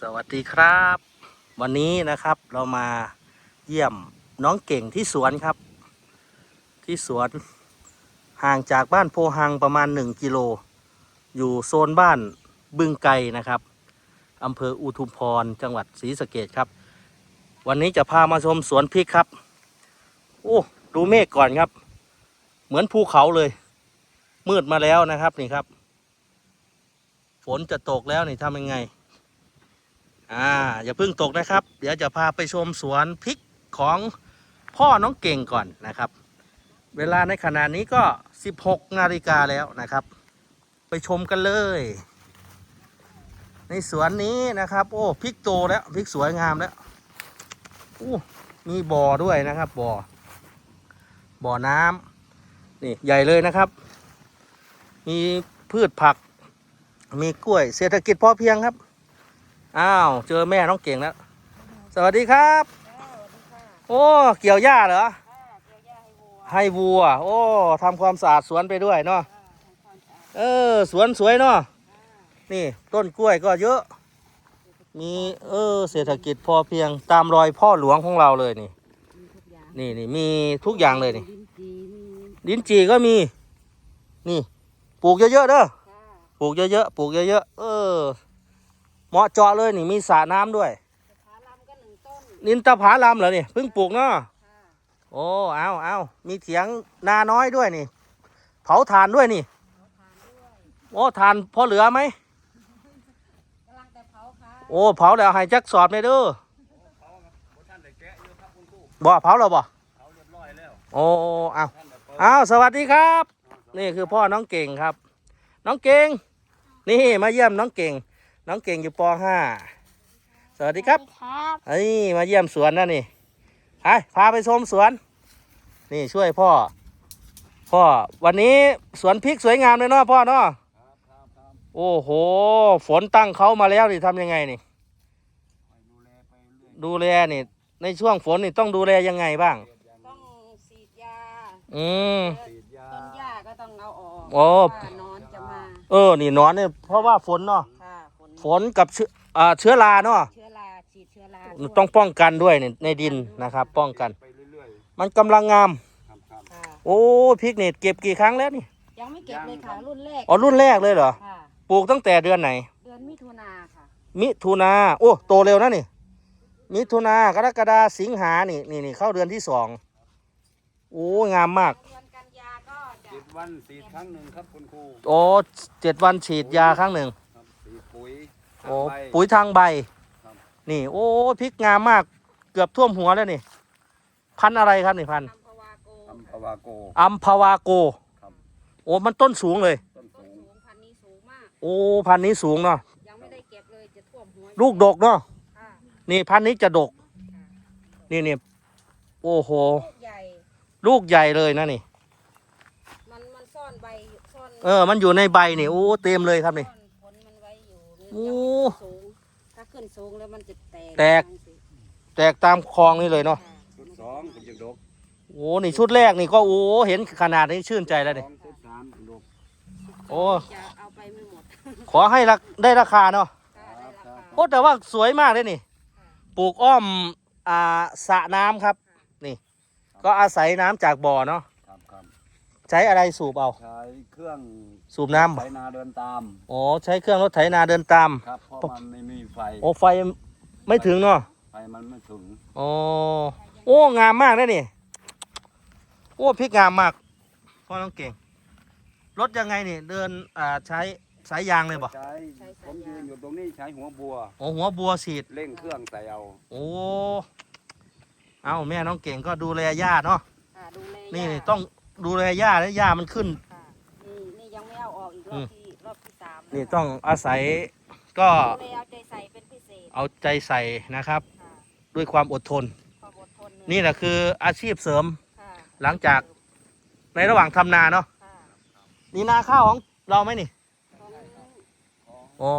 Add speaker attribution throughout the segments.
Speaker 1: สวัสดีครับ วันนี้นะครับเรามาเยี่ยมน้องเก่งที่สวนครับ ที่สวนห่างจากบ้านโพหังประมาณ 1 กิโล อยู่โซนบ้านบึงไกนะครับอำเภออุทุมพรจังหวัดศรีสะเกดครับ วันนี้จะพามาชมสวนพริกครับ โอ้ดูเมฆก่อนครับ เหมือนภูเขาเลย มืดมาแล้วนะครับนี่ครับ ฝนจะตกแล้วนี่ทำยังไง อ่าอย่าเพิ่งตกนะครับ เดี๋ยวจะพาไปชมสวนพริกของพ่อน้องเก่งก่อนนะครับ เวลาในขณะนี้ก็ 16นาฬิกาแล้วนะครับ ไปชมกันเลย ในสวนนี้นะครับ โอ้พริกโตแล้วพริกสวยงามแล้วโอ้มีบ่อด้วยนะครับบ่อบ่อน้ำนี่ใหญ่เลยนะครับ มีพืชผัก มีกล้วยเศรษฐกิจพอเพียงครับ อ้าว เจอแม่น้องเก่งแล้ว สวัสดีครับ โอ้เกี่ยวหญ้าเหรอ ให้วัว โอ้ทำความสะอาดสวนไปด้วยเนาะ เออ สวนสวยเนาะ นี่ ต้นกล้วยก็เยอะ มีเออ เศรษฐกิจพอเพียงตามรอยพ่อหลวงของเราเลยนี่ นี่นี่มีทุกอย่างเลยนี่ลิ้นจี่ก็มี นี่ ปลูกเยอะๆเด้อ ปลูกเยอะๆ ปลูกเยอะๆ เออ เหมาะเจาะเลยนี่มีสระน้ำด้วยนินตาผาลำเหรอนี่เพิ่งปลูกเนาะโอ้เอาเอามีเถียงนาน้อยด้วยนี่ เผาถ่านด้วยนี่โอ้ถ่านพอเหลือไหมโอ้เผาแล้วให้จักสอบเลยเด้อบ่เผาแล้วบ่โอ้เอาเอาสวัสดีครับ นี่คือพ่อน้องเก่งครับ น้องเก่ง นี่มาเยี่ยมน้องเก่ง น้องเก่งอยู่ป .5 สวัสดีครับ
Speaker 2: ครับ
Speaker 1: เฮ้ยมาเยี่ยมสวนนะนี่ไปพาไปชมสวน นี่ช่วยพ่อ พ่อวันนี้สวนพริกสวยงามเลยเนาะพ่อเนาะโอ้โห ฝนตั้งเขามาแล้วนี่ทำยังไงนี่ ดูแลนี่ ในช่วงฝนนี่ต้องดูแลยังไงบ้าง
Speaker 2: ต้องฉีดยา
Speaker 1: อืม
Speaker 2: ต้นหญ้าก็ต้องเอาออก
Speaker 1: โอ้
Speaker 2: ว่านอนจะมา
Speaker 1: เออ นี่หนอนเนี่ยเพราะว่าฝนเนาะ
Speaker 2: ค่ะ ฝน
Speaker 1: ฝนกับเชื้ออ่าเชื้อราเนาะ
Speaker 2: เชื้อราฉีดเชื้อราด้วย
Speaker 1: ต้องป้องกันด้วยนี่ในดินนะครับ ป้องกัน
Speaker 3: ไปเรื่อย
Speaker 1: มันกำลังงาม
Speaker 3: ๆครับครับ
Speaker 2: ค่ะ
Speaker 1: โอ้พริกเนี่ยเก็บกี่ครั้งแล้วนี่
Speaker 2: ยังไม่เก็บเลยค่ะ รุ่นแรก
Speaker 1: อ๋อรุ่นแรกเลยเหรอ
Speaker 2: ค่ะ
Speaker 1: ปลูกตั้งแต่เดือนไหน
Speaker 2: เดือนมิถุนาค่ะ
Speaker 1: มิถุนาโอ้โตเร็วนะนี่ มิถุนากรกฎาสิงหานี่นี่นี่เข้าเดือนที่สองโอ้งามมาก
Speaker 2: เดือนกันยาก็จะ
Speaker 3: สิบวันสีดครั้งหนึ่งครับคุณครู
Speaker 1: โอ้เจ็ดวันฉีดยาครั้งหนึ่ง
Speaker 3: ครับสีดปุ๋ย
Speaker 1: โอ้
Speaker 3: ใบ
Speaker 1: ปุ๋ยทางใบ
Speaker 3: ครับ
Speaker 1: นี่ โอ้พริกงามมากเกือบท่วมหัวแล้วนี่ พันธุ์อะไรครับนี่พันธุ์
Speaker 2: อัมพวาโก
Speaker 3: อัมพวาโก
Speaker 1: อัมพวาโก
Speaker 3: ครับ
Speaker 1: โอ้มันต้นสูงเลย
Speaker 3: ต้น
Speaker 2: ต้น
Speaker 3: สูง
Speaker 2: สูงพันธุ์นี้สูงมาก
Speaker 1: โอ้พันธุ์นี้สูงเนาะ
Speaker 2: ยังไม่ได้เก็บเลยจะท่วมหัว
Speaker 1: ลูกดกเนาะ
Speaker 2: ค่ะ
Speaker 1: นี่พันธุ์นี้จะดก นี่นี่โอ้โห
Speaker 2: ลูกใหญ่
Speaker 1: ลูกใหญ่เลยนะนี่
Speaker 2: มันมันซ่อนใบซ่อน
Speaker 1: เออ มันอยู่ในใบนี่โอ้เต็มเลยครับนี่
Speaker 2: ซ่อนผลมันไว้อยู่
Speaker 1: โอ้
Speaker 2: ยังไม่ขึ้นสูงถ้าขึ้นสูงแล้วมันจะแตก
Speaker 1: แตก แตกตามคลองนี่เลยเนาะ
Speaker 2: ค่ะ
Speaker 3: ชุดสองเป็นยังดก
Speaker 1: โอ้นี่ชุดแรกนี่ก็โอ้เห็นขนาดนี้ชื่นใจแล้วนี่
Speaker 3: สองชุดสามเป็นดก
Speaker 1: โอ้
Speaker 2: จะเอาไปไม่หมด
Speaker 1: ขอให้รักได้ราคาเนาะ
Speaker 2: ค่ะได้ราคา
Speaker 1: โอ้แต่ว่าสวยมากเลยนี่ ปลูกอ้อมอ่าสระน้ำครับ นี่ ก็อาศัยน้ำจากบ่อเนาะ
Speaker 3: ครับครับ
Speaker 1: ใช้อะไรสูบเอา
Speaker 3: ใช้เครื่อง
Speaker 1: สูบน้ำ
Speaker 3: ไถ
Speaker 1: บ่
Speaker 3: นาเดินตาม
Speaker 1: โอ้ใช้เครื่องรถไถนาเดินตาม
Speaker 3: ครับเพราะมันไม่มีไฟ
Speaker 1: โอ้ไฟไม่ถึงเนาะ
Speaker 3: ไฟมันไม่ถึง
Speaker 1: โอ้โอ้งามมากเลยนี่โอ้พริกงามมากพ่อน้องเก่งรถยังไงนี่เดินอ่าใช้สายยางเลยบ่
Speaker 3: ใช้ผมยืนอยู่ตรงนี้ใช้หัวบัว
Speaker 1: โอ้หัวบัวฉีด
Speaker 3: เร่งเครื่องใส่เอา
Speaker 1: โอ้เอาแม่น้องเก่งก็ดูแลหญ้าเนาะ
Speaker 2: ค่ะดูแล
Speaker 1: นี่
Speaker 2: ยาก
Speaker 1: นี่ต้อง ดูแลหญ้าแล้วหญ้ามันขึ้น
Speaker 2: ค่ะนี่นี่ยังไม่เอาออกอีกรอบที่รอบที่สาม
Speaker 1: นี่
Speaker 2: แล้ว
Speaker 1: ต้องอาศัยก็
Speaker 2: ดูแลเอาใจใส่เป็นพิเศษ
Speaker 1: เอาใจใส่นะครับ
Speaker 2: ค่ะ
Speaker 1: ด้วยความอดทน
Speaker 2: ความอดทนเลย
Speaker 1: นี่แหละคืออาชีพเสริม
Speaker 2: ค่ะ
Speaker 1: หลังจากในระหว่างทำนาเนาะ
Speaker 2: ค่ะ
Speaker 1: นี่นาข้าวของเราไหมนี่
Speaker 2: ของ
Speaker 1: อ๋อ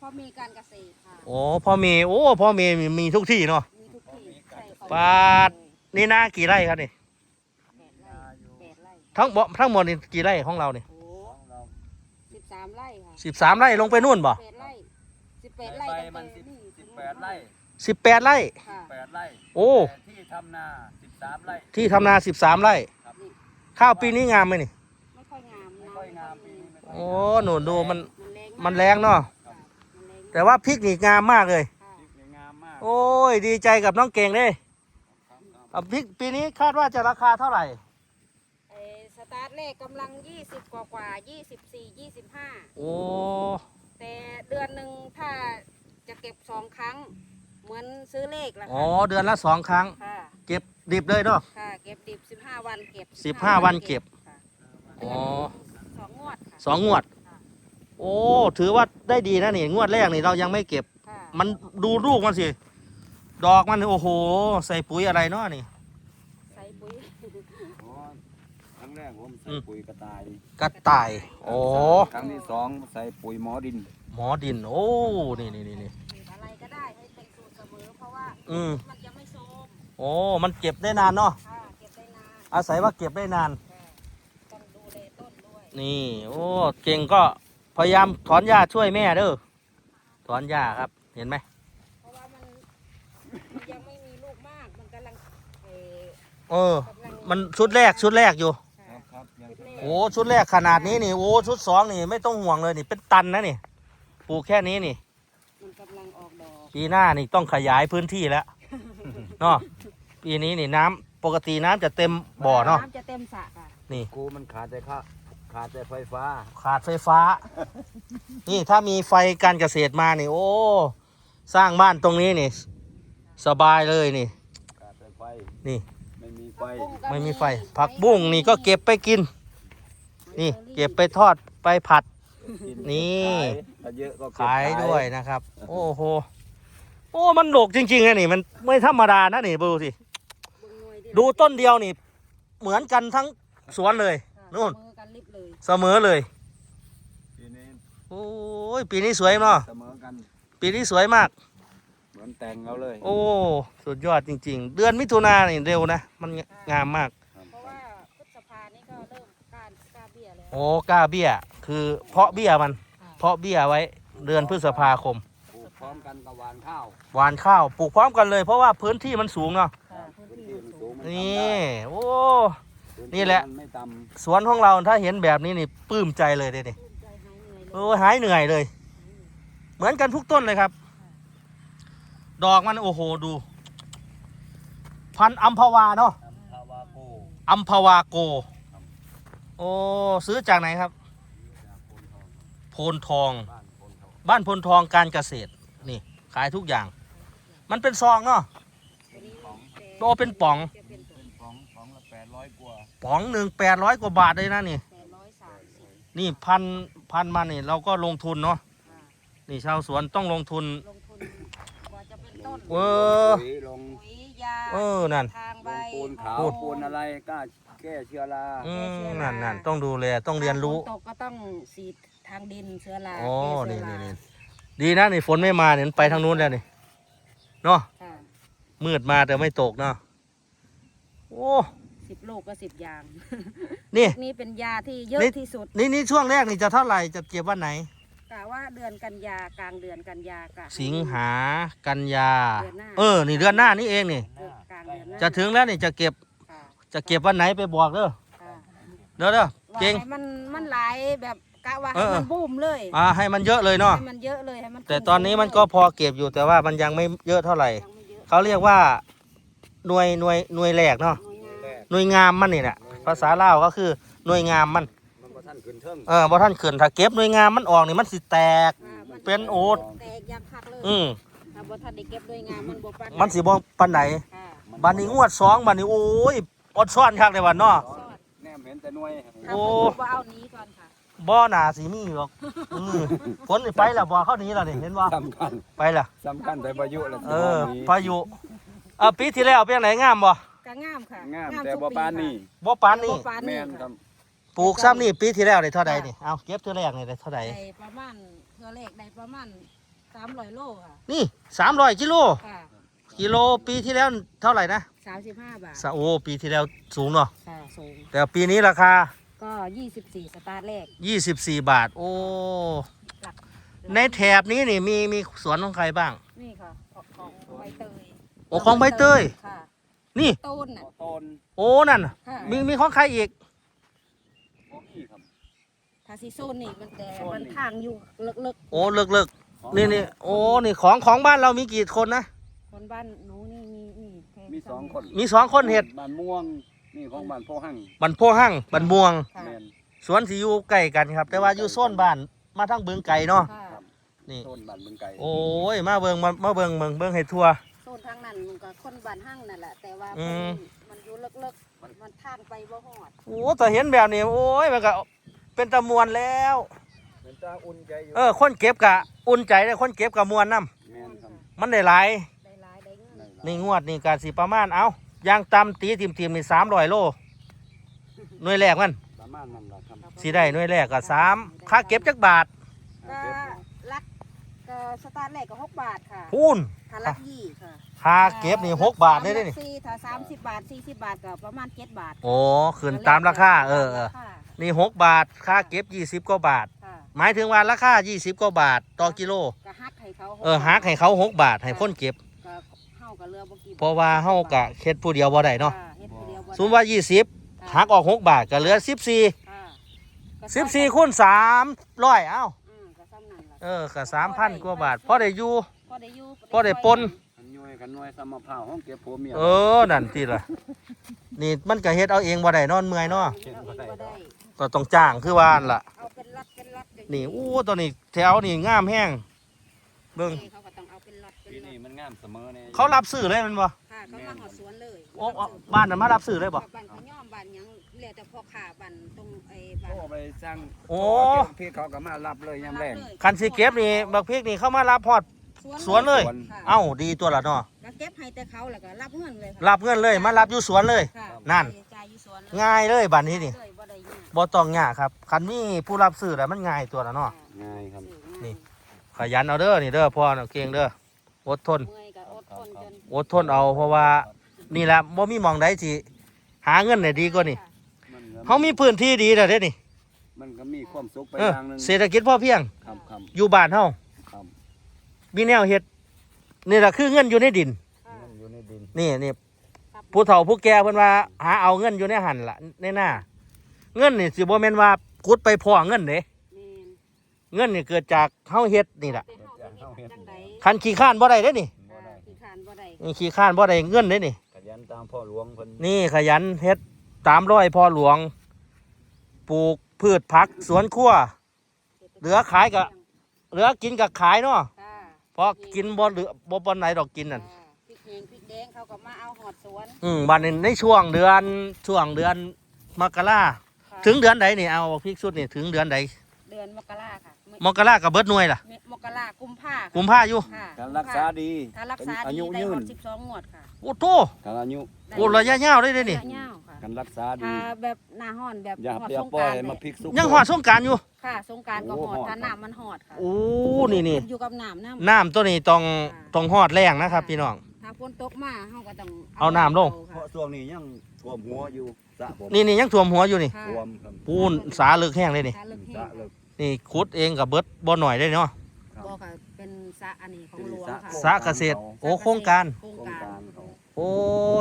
Speaker 2: พ่อมีการเกษตรค่ะ
Speaker 1: โอ้พ่อเมย์โอ้พ่อเมย์มีมีทุกที่เนาะ
Speaker 2: มีทุกที่ใช่ของ
Speaker 1: ปาด นี่นากี่ไร่ครับนี่
Speaker 2: แปดไร่แปดไร่
Speaker 1: ทั้งบ่ทั้งหมดนี่กี่ไร่ของเรานี่
Speaker 2: โอ้
Speaker 3: ของเรา
Speaker 2: สิบสามไร่ค่ะ
Speaker 1: สิบสามไร่ลงไปนู่นบ่
Speaker 2: แปดไร่สิบแปดไร่
Speaker 3: ไป
Speaker 2: ตั้ง
Speaker 3: มัน
Speaker 2: แต่
Speaker 3: สิบ
Speaker 2: นี่
Speaker 3: ไร่
Speaker 1: สิบแปดไร่
Speaker 2: ค่ะ
Speaker 3: แปดไร่
Speaker 1: โอ้
Speaker 3: แต่ที่ทำนาสิบสามไร่
Speaker 1: ที่ทำนาสิบสามไร่
Speaker 3: ครับ
Speaker 2: นี่
Speaker 1: ข้าวปีนี้งามไหมนี่
Speaker 2: ไม่ค่อยงาม
Speaker 3: ไม่
Speaker 2: นะ
Speaker 3: ค่อยงามปีนี้ไม่ค่อย
Speaker 1: โอ้หนูดูมัน
Speaker 2: มันแรง
Speaker 1: มันแรงเนาะ
Speaker 2: ค่ะมันแรง
Speaker 1: แต่ว่าพริกนี่งามมากเลย
Speaker 2: ค่ะ
Speaker 3: พริกนี่งามมาก
Speaker 1: โอ้ยดีใจกับน้องเก่งเลย
Speaker 3: ครับครับ
Speaker 1: อะพริกปีนี้คาดว่าจะราคาเท่าไหร่
Speaker 2: ไอ้สตาร์ทแรกกำลัง 20 กว่ากว่า24 25
Speaker 1: โอ้
Speaker 2: แต่เดือนหนึ่งถ้าจะเก็บสองครั้ง เหมือนซื้อเลขละ
Speaker 1: อ๋อ
Speaker 2: ค่ะ
Speaker 1: เดือนละสองครั้ง
Speaker 2: ค่ะ
Speaker 1: เก็บดิบเลยเนาะ
Speaker 2: ค่ะเก็บดิบ 15 วันเก็บ
Speaker 1: สิบห้าวันเก็บ
Speaker 2: ค่ะ
Speaker 1: อ๋อ
Speaker 2: สองงวดค่ะ
Speaker 1: สองงวด
Speaker 2: ค่ะ
Speaker 1: โอ้ ถือว่าได้ดีนะนี่ งวดแรกนี่เรายังไม่เก็บ
Speaker 2: ค่ะ
Speaker 1: มันดูลูกมันสิ ดอกมัน โอ้โห ใส่ปุ๋ยอะไรเนาะนี่
Speaker 2: ใส่ปุ๋ย
Speaker 3: อ๋อ ครั้งแรกผมใส่
Speaker 1: อืม
Speaker 3: ปุ๋ยกระต่าย
Speaker 1: กระต่ายโอ้
Speaker 3: ครั้งที่สองใส่ปุ๋ยหมอดิน
Speaker 1: หมอดิน โอ้นี่นี่นี่นี่
Speaker 2: อะไรก็ได้ให้เป็นสูตรเสมอเพราะว่า
Speaker 1: อืม
Speaker 2: มันจะไม่โทรม
Speaker 1: โอ้มันเก็บได้นานเนาะ
Speaker 2: ค่ะเก็บได้นาน
Speaker 1: อาศัยว่าเก็บได้นาน
Speaker 2: ค่ะต้องดูแลต้นด้วย
Speaker 1: นี่โอ้เก่งก็พยายามถอนหญ้าช่วยแม่เด้อถอนหญ้าครับเห็นไหม
Speaker 2: เพราะว่ามันมันยังไม่มีลูกมากมันกำลังเอ่อ
Speaker 1: เออ
Speaker 2: กำลัง
Speaker 1: มันชุดแรกชุดแรกอยู่ โอ้ชุดแรกขนาดนี้นี่โอ้ชุดสองนี่ไม่ต้องห่วงเลยนี่เป็นตันนะนี่ปลูกแค่นี้นี่
Speaker 2: มันกำลังออกดอก
Speaker 1: ปีหน้านี่ต้องขยายพื้นที่แล้วเนาะปีนี้นี่น้ำปกติน้ำจะเต็มบ่อเนาะ
Speaker 2: น้ำจะเต็มสระค่ะ
Speaker 1: นี่
Speaker 3: กูมันขาดแต่ข้าขาดแต่ไฟฟ้า
Speaker 1: ขาดไฟฟ้า นี่ถ้ามีไฟการเกษตรมานี่ โอ้ สร้างบ้านตรงนี้นี่ สบายเลยนี่
Speaker 3: ขาดแต่ไฟ
Speaker 1: นี่
Speaker 3: ไม่มีไฟ
Speaker 1: ไม่มีไฟผักบุ้งนี่ก็เก็บไปกิน นี่เก็บไปทอดไปผัด
Speaker 3: กิ
Speaker 1: นี่
Speaker 3: ขายถ้าเยอะก็เก็บ
Speaker 1: ขายด้วยนะครับ โอ้โหโอ้มันดกจริงๆนะนี่มันไม่ธรรมดานะนี่ดูสิ
Speaker 2: เบิ่งหน่วยเยว
Speaker 1: ดูต้นเดียวนี่ เหมือนกันทั้งสวนเลย
Speaker 2: ค่ะ
Speaker 1: นู่น
Speaker 2: มือกันลิบเลย
Speaker 1: เสมอเลย
Speaker 3: ปีนี้
Speaker 1: โอ้ยปีนี้สวยเนาะ
Speaker 3: เสมอกัน
Speaker 1: ปีนี้สวยมาก
Speaker 3: เหมือนแต่งเอาเลย
Speaker 1: โอ้ สุดยอดจริง ๆ เดือนมิถุนานี่เร็วนะ มันงามมาก โอ้กล้าเบี้ย คือเพาะเบี้ยมัน
Speaker 2: ค่ะ
Speaker 1: เพาะเบี้ยไว้เดือนพฤษภาคม
Speaker 3: ปลูกพร้อมกันกับหวานข้าว
Speaker 1: หวานข้าวปลูกพร้อมกันเลยเพราะว่าพื้นที่มันสูงเนาะ
Speaker 2: ค่ะพื้น
Speaker 3: พื้น
Speaker 2: ที่
Speaker 3: ที่
Speaker 2: มั
Speaker 3: มันน
Speaker 2: สู
Speaker 3: สู
Speaker 2: ง
Speaker 3: งมัน
Speaker 1: นี่
Speaker 3: ทำได้
Speaker 1: โอ้
Speaker 3: พื้
Speaker 1: นี่แหละ
Speaker 3: มันไม่ต่
Speaker 1: สวนของเราถ้าเห็นแบบนี้นี่ปลื้มใจเลยเด้นี่
Speaker 2: ภูมิใจหายเหนื่อยเลย
Speaker 1: โอ้หายเหนื่อยเลย เหมือนกันทุกต้นเลยครับ ดอกมันโอ้โหดู พันธุ์อัมพวาเนาะำ
Speaker 3: ทาวาโก
Speaker 1: อัมพวาโก โอ้ซื้อจากไหนครับ
Speaker 3: จากโพนทอง
Speaker 1: โพนทอง
Speaker 3: บ้านโพนทอง
Speaker 1: บ้านพลทองการเกษตรนี่ขายทุกอย่าง มันเป็นซองเนาะ
Speaker 2: อันนี้
Speaker 1: โตเป็นป๋อง
Speaker 2: จะเป็น
Speaker 3: เป็นของของละแปดร้อยกว่า
Speaker 1: ป๋องหนึ่งแปดร้อยกว่าบาทเลยนะนี่
Speaker 2: แปดร้อยสามสิบ
Speaker 1: นี่พันพันมานี่เราก็ลงทุนเนาะ
Speaker 2: ค่ะ
Speaker 1: นี่ชาวสวนต้องลงทุน
Speaker 2: ลงทุนกว่าจะเป็นต้น
Speaker 1: เออ
Speaker 3: ปุ๋ยลง
Speaker 2: ปุ๋ยยา
Speaker 1: เออนั่น
Speaker 2: ทาง
Speaker 3: ล
Speaker 2: ใบ
Speaker 3: งปูนขาว
Speaker 1: พูด
Speaker 3: ปูนอะไรกล้า แก้เชื้อรา
Speaker 1: อืมนั่นนั่นต้องดูแลต้องเรียนรู้
Speaker 2: ฝตกก็ต้องสีดทางดินเชื้อรา
Speaker 1: โอ้
Speaker 2: แก้
Speaker 1: นี่
Speaker 2: เชื้อ
Speaker 1: นี่
Speaker 2: รา
Speaker 1: นี่ดีนะนี่ฝนไม่มาเนี่ยไปทางนู้นแล้วนี่เนาะ
Speaker 2: ค่ะ
Speaker 1: มืดมาแต่ไม่ตกเนาะโอ้
Speaker 2: สิบโลกก็สิบอย่าง
Speaker 1: นี่
Speaker 2: นี่เป็นยาที่เยอะ
Speaker 1: นี่
Speaker 2: ที่สุด
Speaker 1: นี่นี่ช่วงแรกนี่จะเท่าไหร่จะเก็บวันไหน
Speaker 2: กะว่าเดือนกันยากลางเดือนกันยากะ
Speaker 1: สิงหากันยา
Speaker 2: เดือนหน้า
Speaker 1: เออ นี่เดือนหน้านี่เองนี่
Speaker 2: เดือนกลางเดือนหน้า
Speaker 1: จะถึงแล้วนี่จะเก็บ
Speaker 2: ค่ะ
Speaker 1: จะเก็บวันไหนไปบอกเด้อ
Speaker 2: ค่ะ
Speaker 1: เด้อเด้อ
Speaker 2: ว่า
Speaker 1: เก่ง
Speaker 2: ให้มันมันหลายแบบกะว่า
Speaker 1: เอ
Speaker 2: ให้
Speaker 1: อ
Speaker 2: มันบูมเลย
Speaker 1: อ่าให้มันเยอะเลยเนาะ
Speaker 2: ให้มันเยอะเลยให้มัน
Speaker 1: แต่ตอนนี้มันก็พอเก็บอยู่แต่ว่ามันยังไม่เยอะเท่าไหร่
Speaker 2: ยังไม่เยอะ
Speaker 1: เขาเรียกว่าหน่วยหน่วยหน่วยแรกเนาะ
Speaker 2: หน่วยงาน
Speaker 1: หน่วยงามมันนี่แหละภาษาลาวก็คือหน่วยงามมัน
Speaker 3: มันก็ท่านขึ้นเทิง
Speaker 1: เออบ่ท่านขึ้นถ้าเก็บหน่วยงามมันออกนี่มันสิแตก
Speaker 2: อ่ามั
Speaker 1: เป็นโอ๊ต
Speaker 2: แตกอยางคักเลย
Speaker 1: อืม
Speaker 2: ถ้าบ่ทันได้เก็บด้วยงานมันบ่ปัน
Speaker 1: มันสิบ่ปานไหน
Speaker 2: ค่ะ
Speaker 1: บัดนี้งวดสองบัดนี้โอ้ย อดซ่อนคักเลยบัดเนาะ
Speaker 2: ซอด
Speaker 3: แนมเห็นแต่หน่วย
Speaker 2: ถ้า
Speaker 1: โอ้
Speaker 2: ผมบ่เอานี้ก่อนค่ะ
Speaker 1: บ่หนาสิมีหรอกอืมฝนสิไปแล้วบ่เข้านี้แล้วนี่เห็นบ่
Speaker 3: สำคัญ
Speaker 1: ไปแล้ว
Speaker 3: สำคัญแต่พายุแหละ
Speaker 1: เออพายุเออปีที่แล้วเป็นจังไดงามบ่
Speaker 2: ก็งามค่ะ
Speaker 3: งาม
Speaker 2: ทุก
Speaker 3: แต่บ่
Speaker 2: ปี
Speaker 3: ปานนี่
Speaker 1: บ่ปานนี้
Speaker 2: บ่ปาน
Speaker 3: แม่
Speaker 2: นี่
Speaker 3: นครั
Speaker 2: ค่ะ
Speaker 3: บ
Speaker 1: ปลูกซ้ำนี่ปีที่แล้วได้เท่าใดนี่เอาเก็บเท่าแรกนี่ได้เท่าใด
Speaker 2: ได้ประมาณเทื่อแรกได้ประมาณ300โลค่ะ
Speaker 1: นี่300กิโล
Speaker 2: ค่ะ
Speaker 1: กิโลปีที่แล้วเท่าไหร่นะ
Speaker 2: 35บาท
Speaker 1: สะโอ้ปีที่แล้วสูงเนาะ
Speaker 2: ค่ะสูง
Speaker 1: แต่ปีนี้ราคา
Speaker 2: ก็24สตาร์ทแรก
Speaker 1: 24 บาท โอ้
Speaker 2: หลัก
Speaker 1: ในแถบนี้นี่มีมีสวนของใครบ้าง
Speaker 2: นี่ค่ะใบเตย
Speaker 1: โอ้ของใบเตย
Speaker 2: ค่ะ
Speaker 1: นี่
Speaker 2: ต้นน่ะ
Speaker 3: ต้น
Speaker 1: โอ้นั่นน่ะ
Speaker 2: ค่ะ
Speaker 1: มีมีของใครอีก
Speaker 3: พวกนี้ครับ
Speaker 2: ถ้าสีโซนนี่มันแต่
Speaker 3: โซนนี่
Speaker 2: มันทางอยู่เลิก
Speaker 1: โอ้เลิกเลิกนี่นี่โอ้นี่ของของบ้านเรามีกี่คนนะ
Speaker 2: ๆคนบ้านหนูนี่ มีนี่แค่
Speaker 3: มีสองคน
Speaker 1: มีสองคนเห็ด
Speaker 3: บ้านม่วงนี่ของบ้านโพหั่ง
Speaker 1: บันโพหั่งบันม่วง
Speaker 2: ค่ะ
Speaker 3: แม่น
Speaker 1: สวนสีอยู่ใกล้กันครับ แต่ว่าอยู่โซนบ้านมาทางบึงไก่เนาะ
Speaker 2: ค่ะ
Speaker 1: นี่
Speaker 3: ต้นบ้านเมืองไก่
Speaker 1: โอ้ยมาเบิงมามาเบิงเบิงเบิงให้ทั่ว
Speaker 2: โซนทางนั้นมันก็คนบ้านห้างนั่นแหละแต่ว่า
Speaker 1: อื
Speaker 2: มัน
Speaker 1: ม
Speaker 2: มันอยู่เลิกๆมันมันทางไปบ่ฮอด
Speaker 1: โอ้แต่เห็นแบบนี้โอ้ยมันก็เป็นตะมวนแล้ว
Speaker 3: มันจะอุ่นใจอยู่
Speaker 1: เออคนเก็บกะอุ่นใจเลยคนเก็บกะมวนน้
Speaker 3: แม่นครับำ
Speaker 1: มันได้หลาย
Speaker 2: น
Speaker 1: นี่งวดนี่กะสิประมาณเอายางตำตีติมติมๆนี่สามร้อยโลหน่วยแรกมัน
Speaker 3: ประมาณนั้นแหละครับ
Speaker 1: สิได้หน่วยแรกก็สามค่าเก็บจักบาท
Speaker 2: ก็ลักก็สตาร์ทแรกก็หกบาทค่ะ
Speaker 1: พูน
Speaker 2: ถ้าลักยี่ค่ะ
Speaker 1: ค่าเก็บนี่หกบาทได้เลยนี่
Speaker 2: สี่ถ้าสามสิบบาทสี่สิบบาทก็ประมาณเจ็ดบาท
Speaker 1: โอ้ขึ้นตามราคาเออเออ
Speaker 2: ราคา
Speaker 1: นี่หกบาทค่าเก็บยี่สิบกว่าบาท
Speaker 2: ค่ะ
Speaker 1: หมายถึงว่าราคายี่สิบกว่าบาทต่อกิโล
Speaker 2: ก็ฮักให้เขา
Speaker 1: เออหักให้เขาหกบาทให้คนเก็บ
Speaker 2: ก็เฮากับเรือบ่กี่บท
Speaker 1: เพราะว่าเฮากะเฮ็ดผู้เดียวบ่ได้เนาะ
Speaker 2: ค่เฮ็ดผู้เดียวบ่ได้
Speaker 1: สมมุติว่ายี่สิบหักออกหกบาทก็เหลือสิบสี่
Speaker 2: ค่ะก็
Speaker 1: สิบสี่คูณสามร้อยเอ้า
Speaker 2: อืมก็ซ้ำนั่นล่ะ
Speaker 1: เออก็สามพันกว่าบาทพอได้อยู่
Speaker 2: พอได้อยู่
Speaker 1: พอได้ปน
Speaker 3: ขันย่อยขันย่อยสมะพร้าวห้องเก็บผัวเมีย
Speaker 1: เออ นั่นที่ละนี่มันก็เฮ็ดเอาเองบ่ได้นอนเมื่อยเนาะ
Speaker 2: เฮ็ดเอาเองบ่ได้
Speaker 1: ก็ต้องจ้างคือว่านั่นล่ะ
Speaker 2: เอาเป็นล็อตเป็นล็อตจัง
Speaker 1: นี่อู้ตัวนี้แถวนี่งามแห้งเบิ่ง
Speaker 2: เขา เป็น
Speaker 3: ปี
Speaker 2: ล็อ
Speaker 3: นี้
Speaker 2: ต
Speaker 3: มันงามเสมอเนี่ย
Speaker 1: เขารับซื้อเลยแมันบ่
Speaker 2: ค่ะเขามาหอดสวนเลย
Speaker 1: โอ้อ๋อบ้านนั้นมารับซื้อเลยบ่
Speaker 2: บ้านเขาย่อมบ้านหยังเหลือแต่พ่อขาบ้านตรงไอ้บ้าน
Speaker 3: โอ้ไปสร้าง
Speaker 1: โอ้
Speaker 3: พี่เขาก็มารับเลยยามแรง
Speaker 1: คันสิเก็บนี่บักพริกนี่เข้ามารับฮอด สวนเลย
Speaker 3: สวน
Speaker 2: ค่ะ
Speaker 1: เอ้าดีตัวละเนาะ
Speaker 2: ก็เก็บให้แต่เขาแล้วก็รับเงินเลยค่ะ
Speaker 1: รับเงินเลยมารับอยู่สวนเลย
Speaker 2: ค่ะ
Speaker 1: นั่น
Speaker 2: จ่ายอยู่สวนเลย
Speaker 1: ง่ายเลยบัดนี้นี่
Speaker 2: เลยบ่ได้ยาก
Speaker 1: บ่ต้องยากครับคันมีผู้รับซื้อแล้วมันง่ายตัวละเนาะ
Speaker 3: ง่ายครับ
Speaker 1: นี่ ขยันเอาเด้อนี่เด้อพ่อน่ะเก่งเด้อ อดทน
Speaker 2: เมื่อยก็อดทนจน
Speaker 1: อดทนเอาเพราะว่า นี่แหละบ่มีหมองใดสิหาเงินได้ดีกว่านี่
Speaker 3: มันก็
Speaker 1: เฮามีพื้นที่ดีแล้วเด้นี่
Speaker 3: มันก็มีความสุขไป
Speaker 1: เออ
Speaker 3: อย่างหนึง
Speaker 1: เศรษฐกิจพอเพียง
Speaker 3: ครับครับ
Speaker 1: อยู่บ้านเฮา
Speaker 3: ครับ
Speaker 1: มีแนวเฮ็ดนี่แหละคือเงินอยู่ในดิน
Speaker 2: ค่ะ
Speaker 3: มันอยู่ในดิน
Speaker 1: นี่นี่
Speaker 2: ครับ
Speaker 1: ผู้เฒ่าผู้แก่เพิ่นว่าหาเอาเงินอยู่ในหันล่ะในหน้าเงินนี่สิบ่แม่นว่าขุดไปพอเงินเด้
Speaker 2: แม่น
Speaker 1: เงินนี่เกิดจากเฮาเฮ็ดนี่ล่ะ
Speaker 2: แต่เฮาสิเฮ็ดจังได
Speaker 1: คันขี้ข้านบ่ได้เด้นี่
Speaker 3: บ่ได้
Speaker 2: ขี้ขานบ่ได้
Speaker 1: นี่ขี้ข้านบ่ได้เงินเด้นี่
Speaker 3: ขยันตามพ่อหลวงเพิ่น
Speaker 1: นี่ขยันเฮ็ดตามร้อยพ่อหลวง ปลูกพืชผักสวนครัว เหลือขายก็ เหลือกินกับขายเนาะ
Speaker 2: ค่ะ
Speaker 1: เพราะกินบ่เหลือบ่ปานไหนดอกกินนั่น
Speaker 2: ค่ะพริกแห้งพริกแดงเขาก็มาเอาหอดสวน
Speaker 1: อืมบัดนี้ในช่วงเดือนช่วงเดือนมกรา
Speaker 2: ค่ะ
Speaker 1: ถึงเดือนใดนี่เอาพริกสุดนี่ถึงเดือนใด
Speaker 2: เดือนมกราค่ะ
Speaker 1: มกรากับเบิดหน่วยล่ะ
Speaker 2: มกรากุมภา
Speaker 1: กุมภาอยู่
Speaker 2: ค่ะ
Speaker 3: การรักษาดี
Speaker 2: ถ้ารักษา
Speaker 3: อา
Speaker 2: ดี
Speaker 3: ยุ
Speaker 2: ได้
Speaker 3: ยื
Speaker 2: หม
Speaker 3: น
Speaker 2: ดสิบสองงวดค่ะ
Speaker 1: โอ้โต
Speaker 3: การอายุ
Speaker 2: ได้
Speaker 1: โอ้ระยะยาวเลยเด้นี่
Speaker 2: ระยะยาวค่ะ
Speaker 3: การรักษาดี
Speaker 2: ถ้าแบบหน้าห้อนแบบ
Speaker 3: อย่า
Speaker 2: หอด
Speaker 3: อย่า
Speaker 2: สง
Speaker 3: ปล่
Speaker 2: ก
Speaker 3: อย
Speaker 2: ราร
Speaker 3: ให้มา
Speaker 2: เนี่ย
Speaker 3: พลิกสุก
Speaker 1: ยังหอดสงกรารอยู่
Speaker 2: ค่ะสงกรารก็
Speaker 3: โอ้
Speaker 2: หอด
Speaker 3: หอด
Speaker 2: ถ้าน้ำมันหอดค่ะ
Speaker 1: โอ้นี่นี่
Speaker 2: อยู่กับน้ำน้ำ
Speaker 1: น้ำตัวนี้ต้องต้องหอดแรงนะครับ พี่น้อง
Speaker 2: ถ้าฝนตกมาเขาก็ต้อง
Speaker 1: เอาน้ำลง
Speaker 3: เพ
Speaker 2: ค่ะ
Speaker 3: ราะช่วงนี้ยังท่วมหัวอยู่สระผม
Speaker 1: นี่นี่ยังท่วมหัวอยู่นี่
Speaker 2: ค่ะ
Speaker 3: ท่วมครับ
Speaker 1: ปูนสาลึกแห้งเลยนี่
Speaker 2: ถ้าเลิก
Speaker 3: ส
Speaker 2: แห้
Speaker 3: ระ
Speaker 2: ง
Speaker 3: เลิก
Speaker 1: นี่ขุดเองกับเบิดบ่หน่อยได้เนาะ
Speaker 3: ครับ
Speaker 2: บ่ค่ะเป็นสระอันนี้ของหลวงค่ะ
Speaker 1: สระ เกษตร โอ้โครงการ
Speaker 2: โครง
Speaker 3: โครง
Speaker 2: การ
Speaker 3: การเขา
Speaker 1: โอ้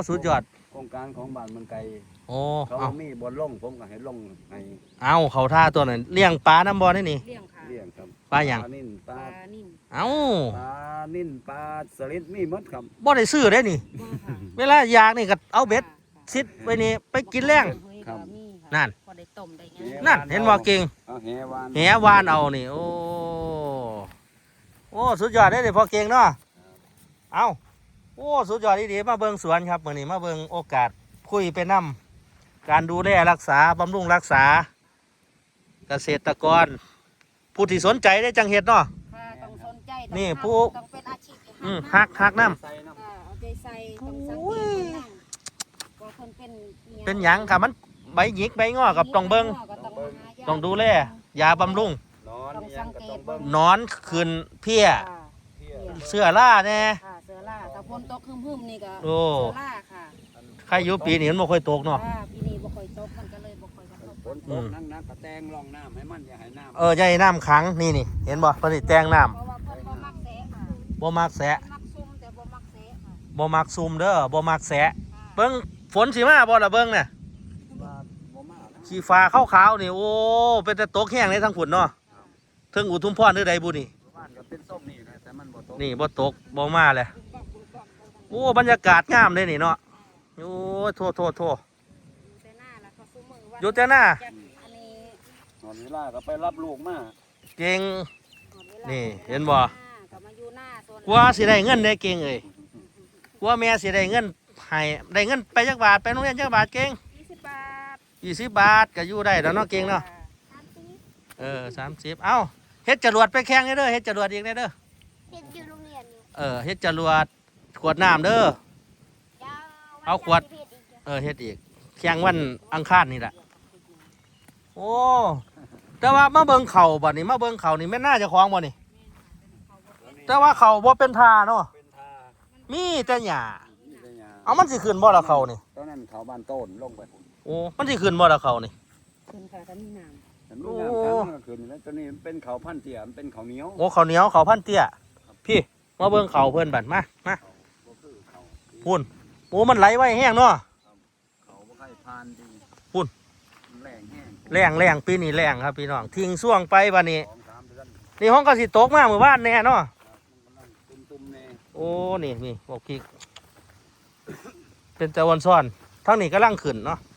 Speaker 1: สุดยอด
Speaker 3: โครงการของบ้านเมืองไกล
Speaker 1: โอ้
Speaker 3: เขา
Speaker 1: เอา
Speaker 3: มีบนลงผมก็ให้ลงให้
Speaker 1: เอาเขาท่าตัวนั้นเลี้ยงปลาน้ำบ่อนี่นี่
Speaker 2: เลี้ยงค่ะ
Speaker 3: เลี้ยงครับ
Speaker 1: ปลาหยัง
Speaker 3: นิ่นป
Speaker 2: ป
Speaker 3: ลา
Speaker 2: ลานิ่ม
Speaker 1: เอา
Speaker 3: ปลานิ่นปลาสลิดมีหมดครับ
Speaker 1: บ่ได้ซื้อได้นี่
Speaker 2: บ่ค่ะ
Speaker 1: เวลาอยากนี่ก็เอาเบ็ดซิดไว้นี่ไปกินแรง
Speaker 3: ครับ
Speaker 2: มีค่ะ
Speaker 1: นั่น
Speaker 2: พอได้ ต้มได้ไง
Speaker 1: นั่นเห็นว่าเก่ง
Speaker 3: เอาแหวาน
Speaker 1: แหวานเอานี่ โอ้โอ้สุดยอดได้เลยพอเก่งเนาะเอาโอ้สุดยอดดีๆมาเบิ่งสวนครับมื้อนี้มาเบิ่งโอกาสคุยไปนํการดูแลรักษาบำรุงรักษา เกษตรกร ผู้ที่สนใจได้จังเฮ็ดเนาะ
Speaker 2: ค่ะต้องสนใจ
Speaker 1: นี่
Speaker 2: ต้อง
Speaker 1: ผู้
Speaker 2: ต้องเป็นอาชีพที่
Speaker 1: อืม
Speaker 2: หั
Speaker 1: ฮักฮักน้ำ
Speaker 3: ใส่น้
Speaker 2: ค่ะเอาใจใส่ต้องสัง
Speaker 1: โอ้
Speaker 2: เก
Speaker 1: ย
Speaker 2: ตเพิ่นนั่งว่าเพิ่นเป็นอิ
Speaker 1: เป็นหยังค่ะมัน ใบหยิกใบงอกับต้องเบิ่ง
Speaker 2: ก็ต้องหายา
Speaker 1: ต้องดูแลยาบำรุงำ
Speaker 3: นอนนี่ยังก็ต้องเบิ่ง
Speaker 1: หนอนขึ้นเพี้ย
Speaker 2: ค่ะ
Speaker 3: เที่ย
Speaker 1: เสื้อล่าแน่
Speaker 2: ค่ะเสือล่าถ้าฝนตกหึมๆนี่ก็
Speaker 1: โอ้
Speaker 2: เสือล่าค่ะ
Speaker 1: ใครอยู่ปีนี้มันบ่ค่อยตกเนาะ
Speaker 2: ค่ะปีนี้บ่ค่อยตกมันก็เลยบ่ค่อยกระทบ
Speaker 3: ฝนตกนั่งนักกระแตงร่องน้ำให้มันอย่าให้น้ำ
Speaker 1: เออใหญ่น้ำขังนี่นี่เห็นบ่ตอนนี้แตงน้
Speaker 2: เพราะว่าเพิ่นบ่มักแสะค่ะำ
Speaker 1: บ่มักแสะ
Speaker 2: มักซุ่มแต่บ่มักแสะ
Speaker 1: บ่มักซุ่มเด้อบ่มักแสะเบิ่งฝนสิมาบ่ล่ะเบิ่งเนี่ย
Speaker 3: ว่าบ่มานะ
Speaker 1: ขี้ฟ้าขาวๆนี่โอ้เป็นแต่ตกแห้งเลยทั้งฝุ่นเนาะเทิงอุทุมพรหรือใดบุนี่
Speaker 3: บ้านก็เป็นส้มนี่นะแต่มันบ่ตก
Speaker 1: นี่บ่ตกบ่มาเลยโอ้บรรยากาศงามเลยนี่เนาะโอ้โทษโทษโทษ
Speaker 2: อยู่แต่หน้าแล้วก็ซุมือว่า
Speaker 1: อยู่แต่หน้า
Speaker 2: จะอันนี้
Speaker 3: นอนเวลาก็ไปรับลูกมา
Speaker 1: เก่ง
Speaker 2: หมดวลา
Speaker 1: นี่เห็นบ่
Speaker 2: กลับมาอยู่หน้าโซน
Speaker 1: กว่าสิได้เงินได้เก่งเอ้ยกว่าแม่สิได้เงินให้ได้เงินไปจักบาทไปโรงเรียนจักบาทเก่ง
Speaker 2: ยี่สิบบา ท
Speaker 1: 20บาทก็อยู่ได้แล้วเนาะเก่งเนาะ
Speaker 2: สามสิบ
Speaker 1: เออ30เอ้าเฮ็ดจรวดไปแข่งเด้อเฮ็ดจรวดอีกเด้อ
Speaker 4: เห็นอยู่โรงเรียนอยู่
Speaker 1: เออเฮ็ดจรวดขวดน้ำเด้อ
Speaker 4: ยาว
Speaker 1: เอาขวด
Speaker 4: สิบเอ็อีกจ้ะ
Speaker 1: เออเฮ็ดอีกแข่งวันอังคารนี่แหละโอ้แต่ว่ามาเบิ่งเข่าบ่นี่มาเบิ่งเข่านี่แม่นน่าจะคล้องบ่นี่แต่ว่าเข่าบ่เป็นทาเนาะ
Speaker 3: เป็นทา
Speaker 1: มีแต่หญ้า
Speaker 3: นี่เป็นหยัง
Speaker 1: เอามันสิขึ้นบ่ละเข่านี่
Speaker 3: ตอนนั้นเขาบ้านโต้นลงไป
Speaker 1: โอ้มันสิขึ้นบ่ละเข่านี่
Speaker 2: คุณค่ะท่านมีน้
Speaker 3: แต่มีน้ำค้างมันก็ขึ้นแล้วตัวนี้มันเป็นเขาพันเตี้ยมันเป็นเขาเหนียว
Speaker 1: โอ้ข้าวเหนียวข้าวพันเตี้ย พี่มาเบิ่งเข่าเพิ่นบัดมามา
Speaker 3: บ่คือเขา
Speaker 1: พูนโอ้มันไหลไว้แห้งเนาะ
Speaker 3: เขาบ่ค่อยพานดี
Speaker 1: พุ่น
Speaker 3: แรงแห้ง
Speaker 1: แรงแรงปีนี้แรงครับพี่น้องทิ้งช่วงไปบัดนี้
Speaker 3: สองสามเดือน
Speaker 1: นี่ห้องก็สิตกมามื้อวานแน่เนาะ
Speaker 3: มันกำลังตุ่มๆแน่
Speaker 1: โอ้ นี่นี่บอกพริก เป็นแต่วันซ่อนทั้งนี้ก็ลังขึ้นเนาะ
Speaker 3: ค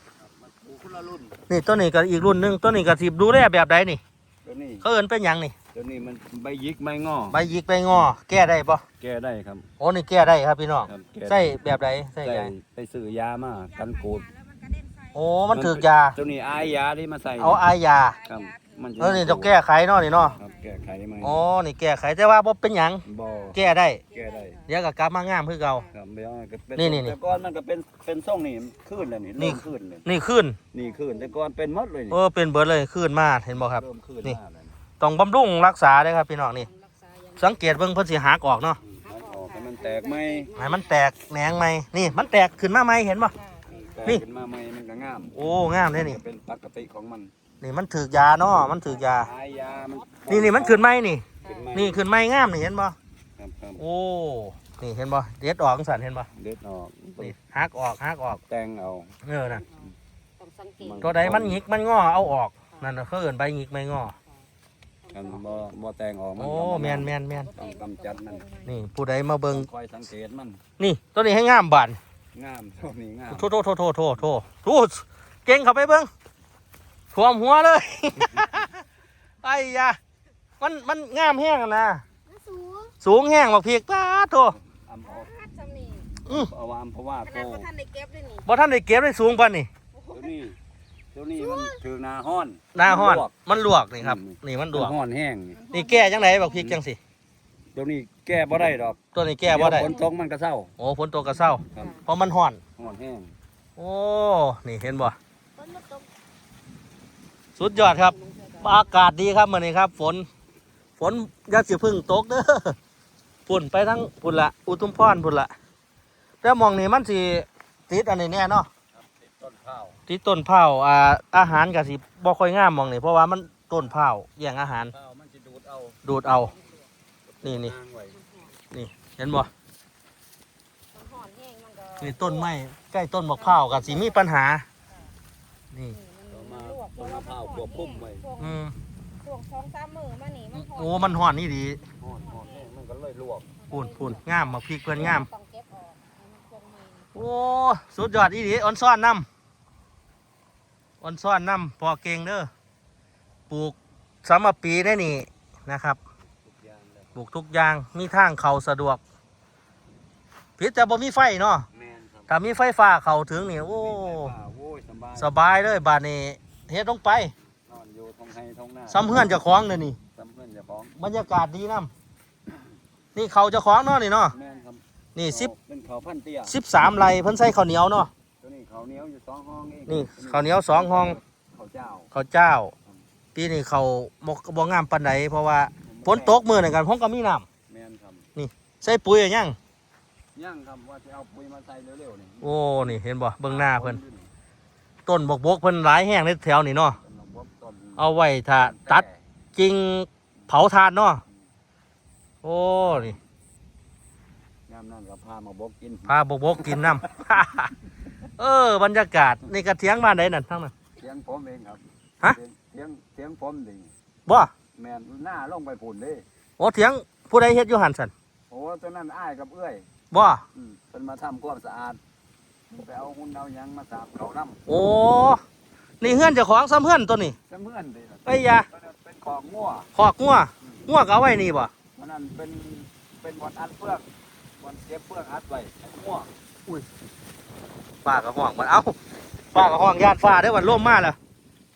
Speaker 3: รับมันปลูกคนละรุ่น
Speaker 1: นี่ตัวนี้ก็อีกรุ่นหนึงตัวนี้ก็สิดูแลแบบใดนี่
Speaker 3: ตัวนี้
Speaker 1: เขาเอิ้นเป็นหยังนี่
Speaker 3: ตัวนี้มันใบยิกใบงอ
Speaker 1: ใบหยิกใบงอ แก้ได้ปะ
Speaker 3: แก้ได้ครับ
Speaker 1: โอ้นี่แก้ได้ครับพี่น้อง
Speaker 3: ครับแก้ได้
Speaker 1: ใส่แบบใดใส่
Speaker 3: ใส่
Speaker 1: ยา
Speaker 3: ไปซื้อยามากันกูดำ
Speaker 2: แล้วมันกระเด็นใส่
Speaker 1: โอ้มันถือกยา
Speaker 3: ตัวนี้อายยาที่มาใส่
Speaker 1: เอาอายยา
Speaker 3: ครับ มัน
Speaker 1: เออนี่จะแก้ไขเนาะนี่เนาะ
Speaker 3: ครับแก้ไขไหม
Speaker 1: อ๋อนี่แก้ไขแต่ว่าบ่เป็นหยัง
Speaker 3: บ่
Speaker 1: แก้ได้
Speaker 3: แก้ได้
Speaker 1: เดี๋ยวก็กลับมางามคือเก่า
Speaker 3: ครับเดี๋ยวก็เป็น
Speaker 1: นี่นี่นี่
Speaker 3: แต่ก่อนมันก็เป็นเป็นส่งนี่ขึ้นเลยนี่
Speaker 1: นี่
Speaker 3: เริ่มขึ้นเลย
Speaker 1: นี่ขึ้น
Speaker 3: นี่ขึ้นแต่ก่อนเป็นหมดเลยนี่
Speaker 1: เออเป็นเบิดเลยขึ้นมาเห็นบ่ครับ
Speaker 3: เริ่มขึ้น
Speaker 1: นี่
Speaker 3: มาเลย
Speaker 1: ต้องบำรุงรักษาเด้อครับพี่น้องนี่
Speaker 2: รักษาอย่าง
Speaker 1: สังเกตเบิ่งเพิ่นสิหักออกเนาะ
Speaker 3: อืมให้ออกให้มันแตกไหม
Speaker 1: ให้มันแตกแหนงไหมนี่ มันแตกขึ้นมาไหมเห็นปะ
Speaker 3: แตก
Speaker 1: นี่
Speaker 3: ขึ้นมาไหมมันก็งาม
Speaker 1: โอ้งามเลยนี่
Speaker 3: เป็นปกติของมัน
Speaker 1: นี่มันถือกยาเนาะมันถือกยา
Speaker 3: อายยามัน
Speaker 1: นี่นี่มันขึ้นไหมนี่
Speaker 3: ขึ้นไหม
Speaker 1: นี่ขึ้นไหมงามนี่เห็นปะ
Speaker 3: ครับครับ
Speaker 1: โอ้นี่เห็นปะเด็ดออกสันเห็นปะ
Speaker 3: เด็ดออก
Speaker 1: นี่หักออกหักออก
Speaker 3: แตงเอา
Speaker 1: เออน่ะ
Speaker 2: ต้องสังเกต
Speaker 1: ตัวใดมันหงิกมันงอเอาออกนั่นน่ะเขาเอินใบหงิกใบงอ
Speaker 3: กันบ่บ่แตงออกมัน
Speaker 1: โอ้
Speaker 3: ก็บ่
Speaker 1: แมนแมนแมน
Speaker 3: ต้องกำจัดมัน
Speaker 1: นี่ ผู้ใดมาเบิ่ง
Speaker 3: คอยสังเกตมัน
Speaker 1: นี่ตัวนี้ให้งามบาน
Speaker 3: งามตัวนี้งาม
Speaker 1: โทษโทษโทษโทษโทษโทษโทษเก่งเข้าไปเบิ่ง ท่วมหัวเลย ไอ้ยามันมันงามแห้งอะนะ
Speaker 4: มันสูง
Speaker 1: สูงแห้งบักพีกป้าดโถ
Speaker 3: อำเอา
Speaker 2: ฮัดจำนี่
Speaker 1: อือ
Speaker 3: เอาวามเพราะว่า
Speaker 2: ข
Speaker 3: โต
Speaker 2: นาดว่าท่านได้เก็บเลยนี่
Speaker 1: บ่ท่านได้เก็บได้สูงปานนี่
Speaker 3: ตัวนี้ตัวนี้มันถือหนาห้อน
Speaker 1: หน้าห้อน
Speaker 3: ลวก
Speaker 1: มันลวกนี่ครับ
Speaker 3: อืม
Speaker 1: นี่มันลวก
Speaker 3: ห้อนแห้งนี่
Speaker 1: นี่แก้จังไดบักพีกจังสิ
Speaker 3: ตัวนี้แก้บ่ได้ดอก
Speaker 1: ตัวนี้แก้บ่ได้
Speaker 3: เยวฝนตกมันก็เศร้า
Speaker 1: โอ้ฝนตกก็เศร้า
Speaker 3: ครับ
Speaker 1: เพราะมันห้อน
Speaker 3: ห้อนแห้ง
Speaker 1: โอ้ นี่เห็นบ่
Speaker 4: ฝนมาตก
Speaker 1: สุดยอดครับ อากาศดีครับมื้อนี้ครับ ฝน ฝนอยักสิพึ่งตกเด้อฝุ่นไปทั้งฝุ่นละ อุทุมพรฝุ่นละแต่หมองนี้มันสิติดอันนี้แน่เนาะ
Speaker 3: ต้นข้าว
Speaker 1: ติดต้นเผาวอ่าอาหารก็สิบ่ค่อยงามหมองนี้เพราะว่ามันต้นเผาวแย่งอาหาร
Speaker 3: ข้าวมันจะดูดเอา
Speaker 1: ดูดเอา นี่นี่
Speaker 3: ทางไว้
Speaker 1: เห็นบ่
Speaker 2: มันห่อนแห้งมันก็
Speaker 1: นี่ต้นไม้ใกล้ต้นมะพร้าวก็สิมีปัญหา นี่
Speaker 3: เอามาต้นมะพร้าวควบคุมไว้
Speaker 1: อืม
Speaker 2: ช่วงสองสามมื้อมานี่มันห่อน
Speaker 1: โอ้ มันห้อนนี่ดี
Speaker 3: ห้อนห้อนแห้งมันก็เลยลวก
Speaker 1: พูนพูนงามมาพริกเพื่อนงาม
Speaker 2: ต้องเก็บออกให้มันคงใหม่
Speaker 1: โอ้ สุดยอดอีดีออนซ่อนน้ำออนซ่อนน้ำพอเก่งเด้อปลูกสามปีได้นี่นะครับ
Speaker 3: ทุกอย่างเลย
Speaker 1: ปลูกทุกอย่างมีทางเขาสะดวกพิษแต่บ่มีไฟเนาะ
Speaker 3: แม่นครับ
Speaker 1: ถ้ามีไฟฟ้าเข้าถึงนี่โอ้
Speaker 3: ป่าโว้ยสบาย
Speaker 1: สบายเลยบาดนี้ เฮ็ดลงไป
Speaker 3: นอนอยู่ทงไห้ทงหน้า
Speaker 1: ซ้ำเฮือนเจะคล้าของเด้อนี่
Speaker 3: ซ้ำเพื่อนเจะฟ้าของ
Speaker 1: บรรยากาศดีน้ำนี่เขาเจะคล้าของเนาะนี่เนาะ
Speaker 3: แม่นครับ
Speaker 1: นี่สิบ
Speaker 3: เป็นเขาพันเตี้ย
Speaker 1: สิบสามไรเพิ่นใส่ข้าวเหนียวเนาะ
Speaker 3: ตัวนี้เขาเหนียวอยู่สองห้องเอง
Speaker 1: นี่ข้าวเหนียวสองห้อง
Speaker 3: เขาเจ้า
Speaker 1: ข้าวเจ้า ปีนี้เขาบกบ่งามปานใดเพราะว่าฝนตกมื้อนั่นกันผมก็มีน้
Speaker 3: แม่นครับำ
Speaker 1: ใส่ปุ๋ยอะยัง
Speaker 3: ย่างครับว่าจะเอาปุ๋ยมาใส่เร็วๆนี่
Speaker 1: โอ้นี่เห็นบ่เบิ่งหน้าเพิ่น ต้นบกบกเพิ่นหลายแห้งในแถวนี่เนาะ
Speaker 3: ต้นดอกต้น
Speaker 1: เอาไว้ถ้าตัดจริงเผาทานเนาะโอ้นี่
Speaker 3: ย่างามนั่นก็พามาบกกิน
Speaker 1: พาบกบกกินน้ำเออบรรยากาศนี่กระเทียงบ้านไหนนั่นทั้งนั้น
Speaker 3: เสียงผมเองครับ
Speaker 1: ฮะ
Speaker 3: เสียงเสียงผมดิ
Speaker 1: บ่
Speaker 3: แมนหน้าลงไปผุนเด้
Speaker 1: โอ้เถียงผู้ใดเฮ็ดอยู่หันสัน
Speaker 3: โอ้ตัวนั้นอ้ายกับเอื้อย
Speaker 1: บ่
Speaker 3: อืมเป็นมาทำความสะอาด ไปเอาหุ่นเอาหยังมาสาบเขาน้
Speaker 1: โอ้ นี่เฮือนเจ้าของซ้ำเฮือนตัวนี้ำ
Speaker 3: จะเมื่อนดิ
Speaker 1: ไอ้ยา
Speaker 3: ตัวนั้นเป็นของงัว
Speaker 1: ขอกงัวงัวก็เอาไว้นี่บ่
Speaker 3: มันนั่นเป็นเป็นวันอัดเฟืองวันเก็บเฟืองอัดไว้ให้งัว
Speaker 1: ฟ้ากับห้องมันเอ้าฟ้ากับห้องญาติฟ้าได้อวันร่วมมาแล้ว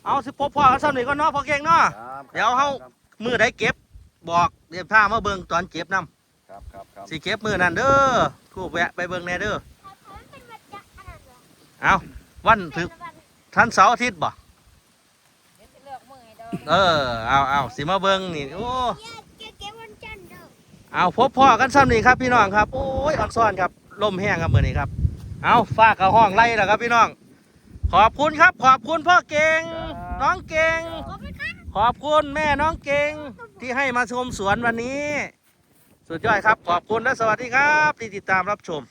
Speaker 1: เอาสิพบพ่อกันซ้ำนี่ก็เนาะพ่อเก่งเนาะ
Speaker 3: ครับ
Speaker 1: เดี๋ยวเฮา
Speaker 3: ครับ
Speaker 1: มือได้เก็บบอกเดี๋ยวพามาเบิ่งตอนเก็บนํ
Speaker 3: ครับครับครับ
Speaker 1: สิเก็บมือนั่นเด้อทูกแวะไปเบิ่งแน่เด้
Speaker 4: อ
Speaker 1: เอาวันถึก
Speaker 4: เป็นวัน
Speaker 1: ท่านเสาร์อาทิตย์บ่
Speaker 2: เดี๋ยวสิเลือกมือให้เด้อ
Speaker 1: เออเอาเอาสิมาเบิ่งนี่โอ้
Speaker 4: เนี่ยเก็บเก็บวันจันทร์เด้อ
Speaker 1: เอาพบพ่อกันซ้ำนี่ครับพี่น้องครับโอ้ยอักซ้อนครับลมแห้งครับมื้อนี้ครับ เอาฟ้ากับห้องไล่แล้วครับพี่น้อง ขอบคุณครับ ขอบคุณพ่อเก่งน้องเก่ง
Speaker 4: ขอบคุณครับ
Speaker 1: ขอบคุณแม่น้องเก่งที่ให้มาชมสวนวันนี้ สุดยอดครับ ขอบคุณและสวัสดีครับ ที่ติดตามรับชม